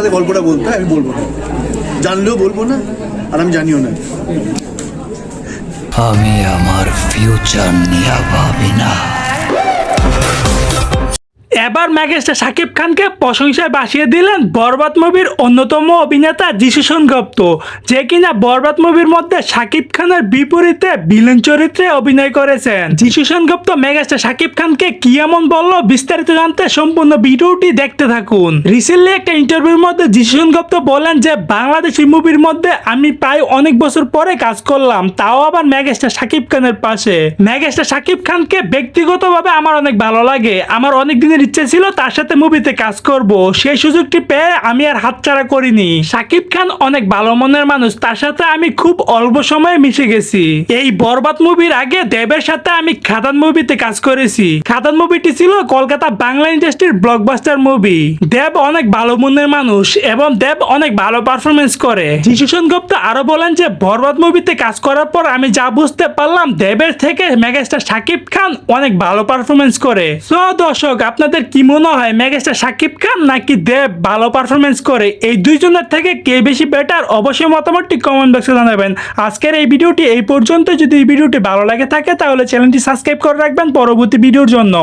সাথে গল্পটা বলতে আমি বলব না। জানলেও বলব না, আর আমি জানিও না। আমি আমার ফিউচার নিয়ে ভাবি না। এবার ম্যাগেস্টার শাকিব খানকে প্রশংসায় বাসিয়ে দিলেন বরবাদ মুভির অন্যতম অভিনেতা যিশু সেনগুপ্ত, যে কিনা বরবাদ মুভির মধ্যে শাকিব খানের বিপরীতে ভিলেন চরিত্রে অভিনয় করেছেন। যিশু সেনগুপ্ত মেগাস্টার শাকিব খানকে কি এমন বলল বিস্তারিত জানতে সম্পূর্ণ ভিডিওটি দেখতে থাকুন। রিসেন্টলি একটা ইন্টারভিউর মধ্যে যিশু সেনগুপ্ত বলেন যে, বাংলাদেশি মুভির মধ্যে আমি প্রায় অনেক বছর পরে কাজ করলাম, তাও আবার মেগাস্টার শাকিব খানের পাশে। ম্যাগেস্টার শাকিব খানকে ব্যক্তিগতভাবে আমার অনেক ভালো লাগে। আমার অনেক দিনের ইচ্ছে ছিল তার সাথে মুভিতে কাজ করব। সেই সুযোগটি পেয়ে আমি আর হাতছাড়া করিনি। শাকিব খান অনেক ভালো মনের মানুষ, তার সাথে আমি খুব অল্প সময়ে মিশে গেছি। এই বরবাদ মুভির আগে দেবের সাথে আমি খাদান মুভিতে কাজ করেছি। খাদান মুভিটি ছিল কলকাতা বাংলা ইন্ডাস্ট্রির ব্লকবাস্টার মুভি দেব অনেক ভালো মনের মানুষ এবং দেব অনেক ভালো পারফরমেন্স করে। যিশু সেনগুপ্ত আরও বলেন যে, বরবাদ মুভিতে কাজ করার পর আমি যা বুঝতে পারলাম, দেবের থেকে মেগাস্টার শাকিব খান অনেক ভালো পারফরমেন্স করে। সো দর্শক, আপনাদের কি মনে হয়, মেগাস্টার সাকিব খান নাকি দেব ভালো পারফরমেন্স করে? এই দুইজনের থেকে কে বেশি বেটার অবশ্যই মতামতটি কমেন্ট বক্সে জানাবেন। আজকের এই ভিডিওটি এই পর্যন্ত যদি এই ভিডিওটি ভালো লাগে থাকে, তাহলে চ্যানেলটি সাবস্ক্রাইব করে রাখবেন পরবর্তী ভিডিওর জন্য।